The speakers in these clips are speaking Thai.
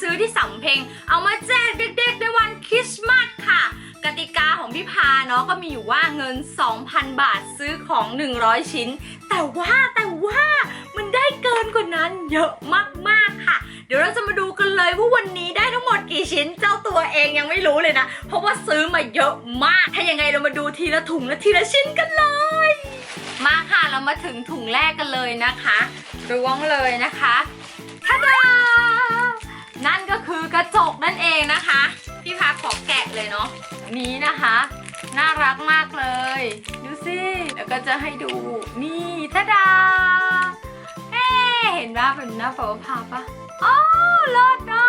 ซื้อที่สำเพ็ง เอามาแจกเด็กๆในวันคริสต์มาสค่ะ กติกาของพี่พาเนาะก็มีอยู่ว่าเงิน 2,000 บาทซื้อของ 100 ชิ้น แต่ว่าแต่ว่ามันได้เกินกว่านั้นเยอะมากๆค่ะ เดี๋ยวเราจะมาดูกันเลยว่าวันนี้ได้ทั้งหมดกี่ชิ้น เจ้าตัวเองยังไม่รู้เลยนะ เพราะว่าซื้อมาเยอะมาก ถ้ายังไงเรามาดูทีละถุงและทีละชิ้นกันเลยมาค่ะเรามาถึงถุงแรกกันเลยนะคะล้วงเลยนะคะท่าดา นั่นก็คือกระจกนั่นเองนะคะ พี่พาขอแกะเลยเนาะนี้นะคะ น่ารักมากเลย ดูสิแล้วก็จะให้ดูนี่ท่าดาเอ๊เห็นว่าเป็นหน้าฟ้าผ่าปะอ๋อเลิศอะ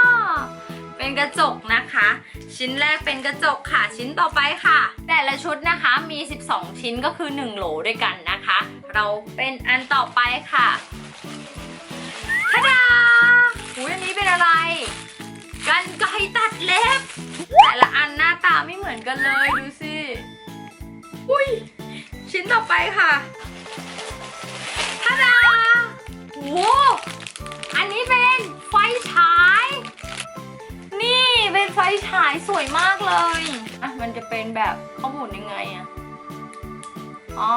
เป็นกระจกนะคะ ชิ้นแรกเป็นกระจกค่ะชิ้นต่อไปค่ะ แต่ละชุดนะคะมี 12 ชิ้นก็คือ 1 โหลด้วยกันนะคะ เราเป็นอันต่อไปค่ะ กันเลยดูสิอุ้ยชิ้นต่อไปค่ะทะดาโอ้อันนี้เป็นไฟฉาย นี่เป็นไฟฉายสวยมากเลย อะ มันจะเป็นแบบข้อมูลยังไงอะอ๋อ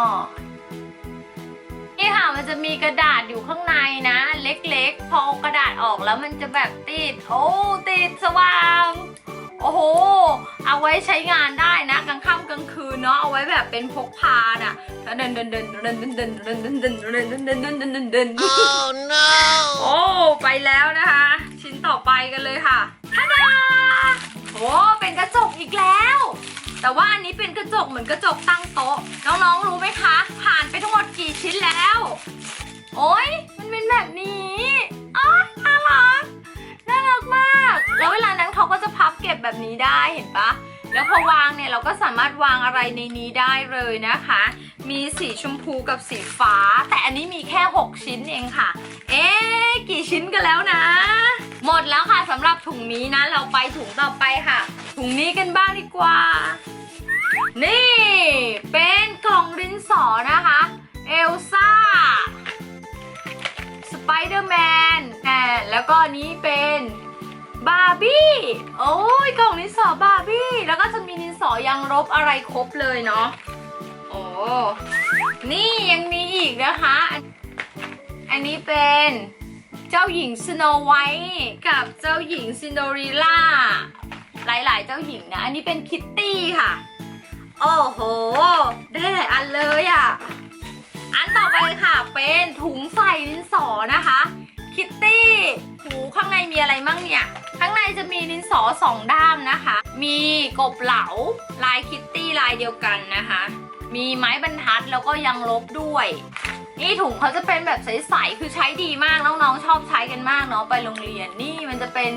นี่ค่ะมันจะมีกระดาษอยู่ข้างในนะ เล็กๆ พอเอากระดาษออกแล้วมันจะแบบติด โอ้ ติดสว่าง โอ้โห เอาไว้ใช้งานได้นะกลางค่ำกลางคืนเนาะเอาไว้แบบเป็นพกพาน่ะเดินเดินเดินเดินเดินเดินเดินเดินเดินเดินเดินเดินเดินเดินเดินเดิน Oh no! โอ้ไปแล้วนะคะ ชิ้นต่อไปกันเลยค่ะทาดาโอ้เป็นกระจกอีกแล้ว แต่ว่าอันนี้เป็นกระจกเหมือนกระจกตั้งโต๊ะ น้องๆรู้ไหมคะ ผ่านไปทั้งหมดกี่ชิ้นแล้ว โอ้ยมันเป็นแบบนี้ แล้วเวลานั้นเขาก็จะพับเก็บแบบนี้ได้เห็นปะแล้วพอวางเนี่ยเราก็สามารถวางอะไรในนี้ได้เลยนะคะ มีสีชมพูกับสีฟ้า แต่อันนี้มีแค่ 6 ชิ้นเองค่ะ เอ๊ะกี่ชิ้นกันแล้วนะ หมดแล้วค่ะสำหรับถุงนี้นะ เราไปถุงต่อไปค่ะ ถุงนี้กันบ้างดีกว่า นี่ เป็นกล่องดินสอนะคะ เอลซ่า สไปเดอร์แมนแต่แล้วก็นี้เป็นาร์บี้ โอ้ยกล่องดินสอบาร์บี้ แล้วก็จะมีดินสอยังลบอะไรครบเลยเนาะ โอ้ นี่ยังมีอีกนะคะ อันนี้เป็นเจ้าหญิงสโนไวท์กับเจ้าหญิงซินโดเรลล่า หลายๆ เจ้าหญิงนะ อันนี้เป็นคิตตี้ค่ะ โอ้โห ได้หลายอันเลยอะ่ะ อันต่อไปค่ะเป็นถุงใส่ดินสอนะคะ คิตตี้หู มีอะไรมั่งเนี่ย ข้างในจะมีดินสอสองด้ามนะคะ มีกบเหลาลายคิตตี้ลายเดียวกันนะคะ มีไม้บรรทัดแล้วก็ยังลบด้วย นี่ถุงเขาจะเป็นแบบใสๆคือใช้ดีมากน้องๆชอบใช้กันมากเนาะไปโรงเรียนนี่มันจะเป็น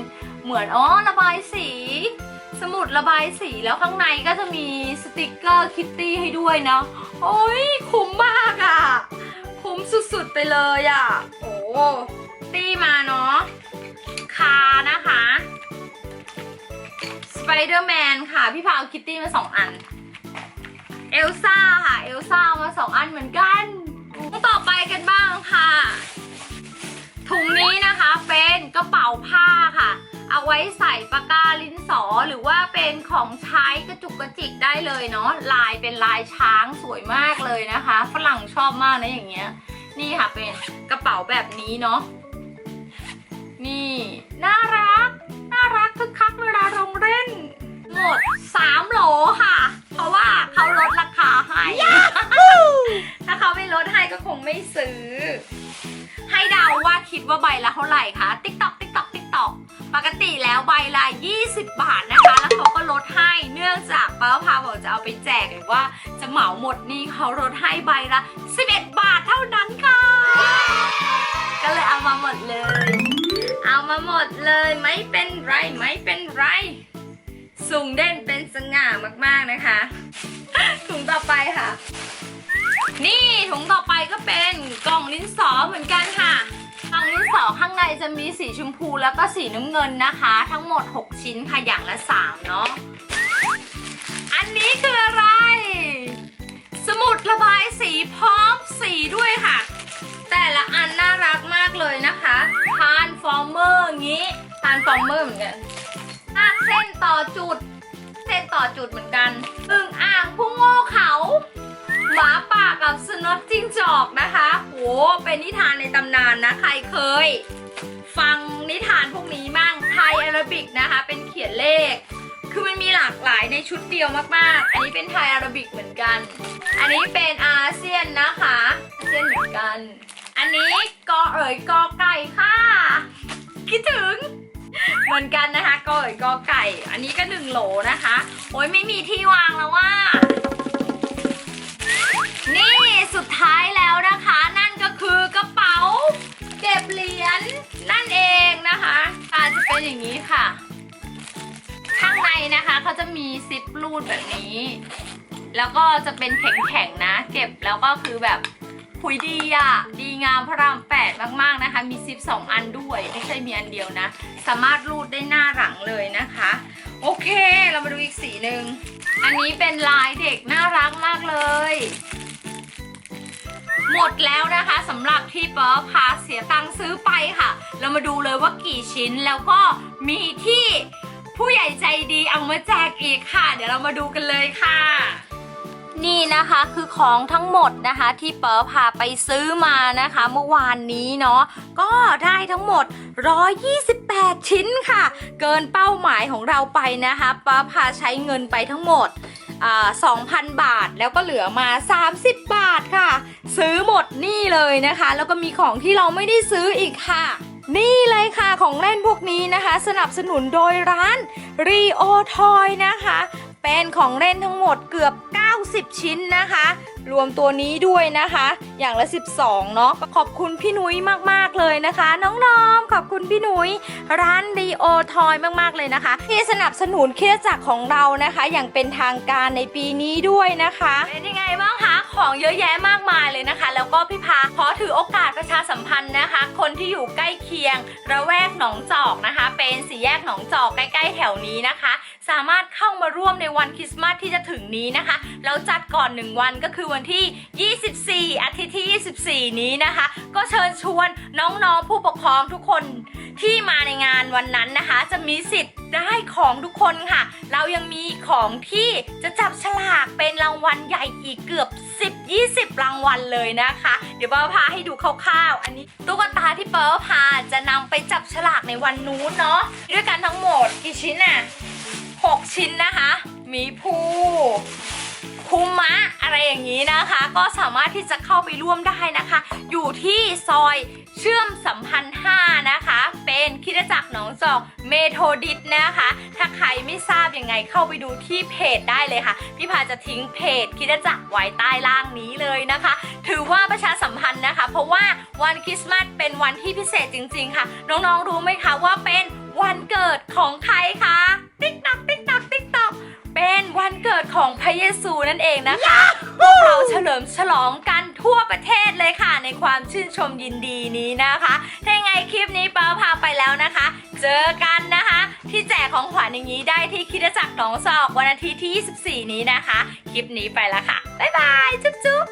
เหมือนอ๋อระบายสี สมุดระบายสีแล้วข้างในก็จะมีสติกเกอร์คิตตี้ให้ด้วยนะโอ้ยคุ้มมากอะ่ะ คุ้มสุดๆไปเลยอะ่ะ โอ้ตี้มาเนาะ คานะคะสไปเดอร์แมนค่ะ พี่พาเอาคิตตี้มาสองอัน เอลซ่าค่ะ เอลซ่ามาสองอันเหมือนกันถุงต่อไปกันบ้างค่ะ ถุงนี้นะคะเป็นกระเป๋าผ้าค่ะ เอาไว้ใส่ปากกาลิ้นสอหรือว่าเป็นของใช้กระจุกกระจิกได้เลยเนาะลายเป็นลายช้างสวยมากเลยนะคะ ฝรั่งชอบมากนะอย่างเงี้ย นี่ค่ะเป็นกระเป๋าแบบนี้เนาะนี่ น่ารัก น่ารักคึกคักเวลาลงเล่น หมด 3 โหลค่ะ เพราะว่าเขาลดราคาให้ ถ้าเขาไม่ลดให้ก็คงไม่ซื้อ ให้เดาว่าคิดว่าใบละเท่าไหร่คะติ๊กตอกติ๊กตอกติ๊กตอกปกติแล้วใบละ 20 บาทนะคะ แล้วเขาก็ลดให้ เนื่องจากป้าพาบอกจะเอาไปแจกหรือว่าจะเหมาหมดนี่เขาลดให้ใบละ 11 บาทเท่านั้น หมดเลยไม่เป็นไรไม่เป็นไรสูงเด่นเป็นสง่ามากๆนะคะ ถุงต่อไปค่ะ นี่ถุงต่อไปก็เป็นกล่องลิ้นสอเหมือนกันค่ะกล่องลิ้นสอข้างในจะมีสีชมพูแล้วก็สีน้ำเงินนะคะ ทั้งหมด 6 ชิ้นค่ะอย่างละ 3 เนาะอันนี้คืออะไร สมุดระบายสีพร้อมสีด้วยค่ะ แต่ละอันน่ารักมากเลยนะคะทา นี้ทานฟอร์เมอร์เหมือนกันอะเส้นต่อจุด เส้นต่อจุดเหมือนกันอึ่งอ่างผู้โง่เขาหมาป่ากับสนอตจิ้งจอกนะคะโหเป็นนิทานในตำนานนะใครเคย ฟังนิทานพวกนี้มั่งไทยอาราบิกนะคะ เป็นเขียนเลข คือมันมีหลากหลายในชุดเดียวมากๆ อันนี้เป็นไทยอาราบิกเหมือนกัน อันนี้เป็นอาเซียนนะคะอาเซียนเหมือนกัน อันนี้กอเอ๋ยกอไก่ค่ะ คิดถึง เหมือนกันนะคะกออยกอไก่ อันนี้ก็หนึ่งโหลนะคะ โอ้ยไม่มีที่วางแล้วว่า นี่สุดท้ายแล้วนะคะ นั่นก็คือกระเป๋า เก็บเหรียญนั่นเองนะคะอาจจะเป็นอย่างนี้ค่ะ ข้างในนะคะเขาจะมีซิปรูดแบบนี้ แล้วก็จะเป็นแข็งๆนะ เก็บแล้วก็คือแบบ คุยดีอะดีงามพระรามแปดมากๆนะคะ มีซิปสองอันด้วย ไม่ใช่มีอันเดียวนะ สามารถรูดได้หน้าหลังเลยนะคะ โอเค เรามาดูอีกสีหนึ่ง อันนี้เป็นลายเด็กน่ารักมากเลย หมดแล้วนะคะสำหรับที่เป๊อพาเสียตังค์ซื้อไปค่ะ เรามาดูเลยว่ากี่ชิ้นแล้วก็มีที่ผู้ใหญ่ใจดีเอามาแจกอีกค่ะ เดี๋ยวเรามาดูกันเลยค่ะ นี่นะคะคือของทั้งหมดนะคะที่เป๊อพาไปซื้อมานะคะ เมื่อวานนี้เนาะก็ได้ทั้งหมด 128 ชิ้นค่ะ เกินเป้าหมายของเราไปนะคะเป๊อพาใช้เงินไปทั้งหมดอ่า2,000 บาทแล้วก็เหลือมา 30 บาทค่ะ ซื้อหมดนี่เลยนะคะ แล้วก็มีของที่เราไม่ได้ซื้ออีกค่ะ นี่เลยค่ะของเล่นพวกนี้นะคะ สนับสนุนโดยร้าน Rio Toy นะคะ เป็นของเล่นทั้งหมดเกือบ 90 ชิ้นนะคะ รวมตัวนี้ด้วยนะคะ อย่างละ 12 เนาะขอบคุณพี่นุ้ยมากๆเลยนะคะ น้องๆ ขอบคุณพี่นุ้ยร้านดีโอทอยมากๆเลยนะคะ ที่สนับสนุนเคริดจักรของเรานะคะ อย่างเป็นทางการในปีนี้ด้วยนะคะเป็นยังไงบ้างคะของเยอะแยะมากมายเลยนะคะ แล้วก็พี่พาขอถือโอกาสประชาสัมพันธ์นะคะ คนที่อยู่ใกล้เคียง ระแวกหนองจอกนะคะ เป็นสี่แยกหนองจอกใกล้ๆแถวนี้นะคะ สามารถเข้ามาร่วมในวันคริสต์มาสที่จะถึงนี้นะคะ เราจัดก่อน 1 วันก็คือวันที่ 24 อาทิตย์ที่ 24 นี้นะคะ ก็เชิญชวนน้องๆผู้ปกครองทุกคนที่มาในงานวันนั้นนะคะ จะมีสิทธิ์ได้ของทุกคนค่ะ เรายังมีของที่จะจับฉลากเป็นรางวัลใหญ่อีกเกือบ 10-20 รางวัลเลยนะคะ เดี๋ยวเปิ้ลพาให้ดูคร่าวๆ อันนี้ตุ๊กตาที่เปิ้ลพาจะนำไปจับฉลากในวันนู้นเนาะด้วยกันทั้งหมดกี่ชิ้นน่ะ 6 ชิ้นนะคะมีภูคุมะอะไรอย่างนี้นะคะ ก็สามารถที่จะเข้าไปร่วมได้นะคะ อยู่ที่ซอยเชื่อมสัมพันธ์ 5 นะคะ เป็นคิดจักรหนองจอกเมโทดิสนะคะ ถ้าใครไม่ทราบยังไงเข้าไปดูที่เพจได้เลยค่ะ พี่พาจะทิ้งเพจคิดจักรไว้ใต้ล่างนี้เลยนะคะ ถือว่าประชาสัมพันธ์นะคะ เพราะว่าวันคริสต์มาสเป็นวันที่พิเศษจริง ๆ ค่ะ น้องๆรู้ไหมคะว่าเป็นวันเกิดของใครคะติ๊กตักติ๊กตักติ๊กตัก เป็นวันเกิดของพระเยซูนั่นเองนะคะ พวกเราเฉลิมฉลองกันทั่วประเทศเลยค่ะ ในความชื่นชมยินดีนี้นะคะถ้ายังไงคลิปนี้เป้าพาไปแล้วนะคะ เจอกันนะคะ ที่แจกของขวัญอย่างนี้ได้ที่คริดจักรหนองซอกวันอาทิตย์ที่ 24 นี้นะคะ คลิปนี้ไปแล้วค่ะ บ๊ายบาย จุ๊บจุ๊บ